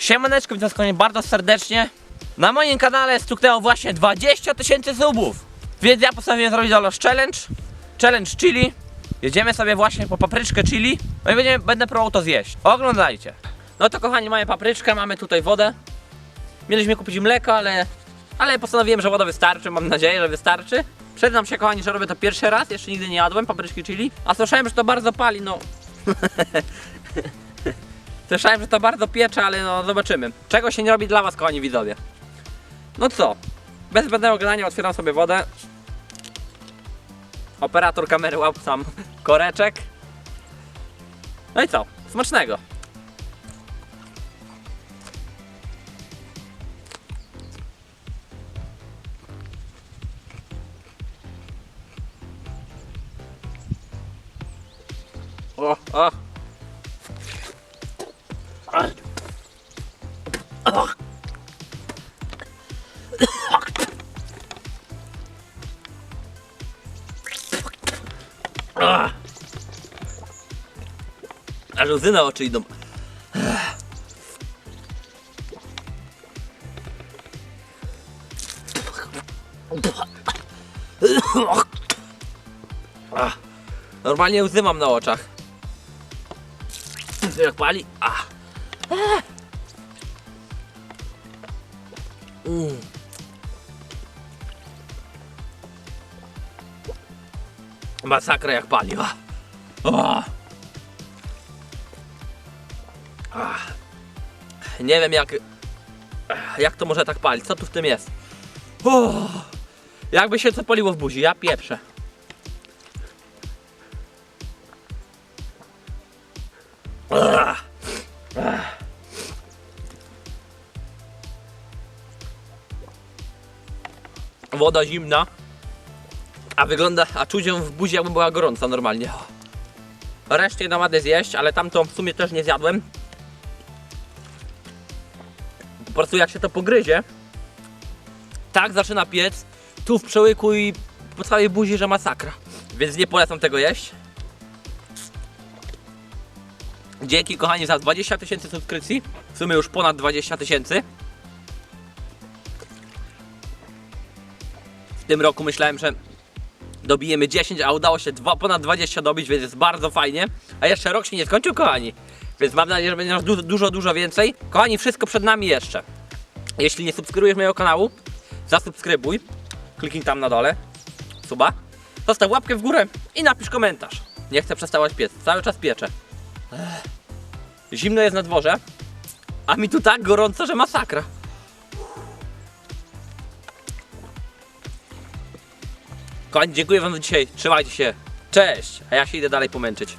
Siemaneczko, witam kochani bardzo serdecznie. Na moim kanale stuknęło właśnie 20 tysięcy subów. Więc ja postanowiłem zrobić dla was challenge. Challenge chili. Jedziemy sobie właśnie po papryczkę chili. No i będziemy, będę próbował to zjeść. Oglądajcie. No to kochani, mamy papryczkę, mamy tutaj wodę. Mieliśmy kupić mleko, ale, ale postanowiłem, że woda wystarczy. Mam nadzieję, że wystarczy. Przyznam się kochani, że robię to pierwszy raz. Jeszcze nigdy nie jadłem papryczki chili. A słyszałem, że to bardzo pali, no. Słyszałem, że to bardzo piecze, ale no zobaczymy. Czego się nie robi dla was, kochani widzowie. No co? Bez zbędnego gadania otwieram sobie wodę. Operator kamery łap sam koreczek. No i co? Smacznego. O, o. Aż łzy na oczy idą. Normalnie łzy mam na oczach. Jak pali. Ah. Mm. Masakra jak pali. Ah. Ah. Nie wiem jak. Jak to może tak palić? Co tu w tym jest? Oh. Jakby się co poliło w buzi, ja pieprzę. Woda zimna. A wygląda, a czuć ją w buzi jakby była gorąca normalnie. Resztę dam zjeść, ale tamtą w sumie też nie zjadłem. Po prostu jak się to pogryzie, tak zaczyna piec, tu w przełyku i po całej buzi, że masakra. Więc nie polecam tego jeść. Dzięki kochani za 20 tysięcy subskrypcji. W sumie już ponad 20 tysięcy. W tym roku myślałem, że dobijemy 10, a udało się dwa, ponad 20 dobić, więc jest bardzo fajnie. A jeszcze rok się nie skończył, kochani. Więc mam nadzieję, że będzie nas dużo, dużo, dużo więcej. Kochani, wszystko przed nami jeszcze. Jeśli nie subskrybujesz mojego kanału, zasubskrybuj. Kliknij tam na dole. Suba. Zostaw łapkę w górę i napisz komentarz. Nie chcę przestawać piec. Cały czas pieczę. Zimno jest na dworze, a mi tu tak gorąco, że masakra. Kochani, dziękuję wam za dzisiaj. Trzymajcie się. Cześć. A ja się idę dalej pomęczyć.